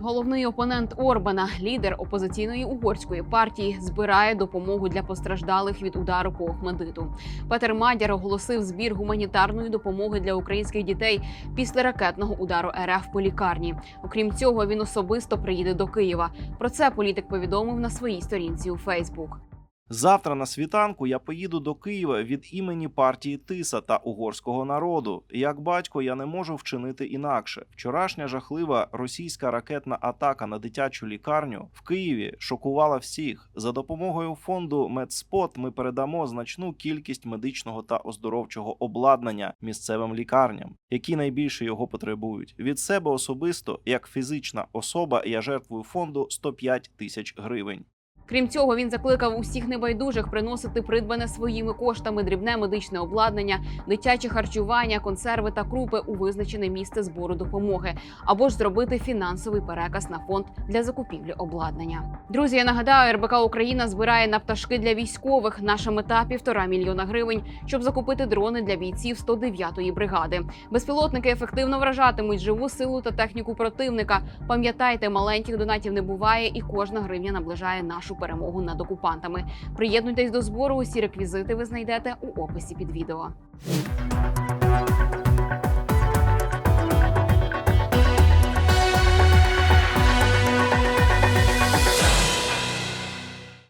Головний опонент Орбана, лідер опозиційної угорської партії, збирає допомогу для постраждалих від удару по Охмадиту. Петер Мадяр оголосив збір гуманітарної допомоги для українських дітей після ракетного удару РФ по лікарні. Окрім цього, він особисто приїде до Києва. Про це політик повідомив на своїй сторінці у Фейсбук. Завтра на світанку я поїду до Києва від імені партії Тиса та угорського народу. Як батько, я не можу вчинити інакше. Вчорашня жахлива російська ракетна атака на дитячу лікарню в Києві шокувала всіх. За допомогою фонду Медспот ми передамо значну кількість медичного та оздоровчого обладнання місцевим лікарням, які найбільше його потребують. Від себе особисто, як фізична особа, я жертвую фонду 105 тисяч гривень. Крім цього, він закликав усіх небайдужих приносити придбане своїми коштами дрібне медичне обладнання, дитяче харчування, консерви та крупи у визначене місце збору допомоги, або ж зробити фінансовий переказ на фонд для закупівлі обладнання. Друзі, я нагадаю, РБК Україна збирає на пташки для військових. Наша мета півтора мільйона гривень, щоб закупити дрони для бійців 109-ї бригади. Безпілотники ефективно вражатимуть живу силу та техніку противника. Пам'ятайте, маленьких донатів не буває, і кожна гривня наближає нашу перемогу над окупантами. Приєднуйтесь до збору. Усі реквізити ви знайдете у описі під відео.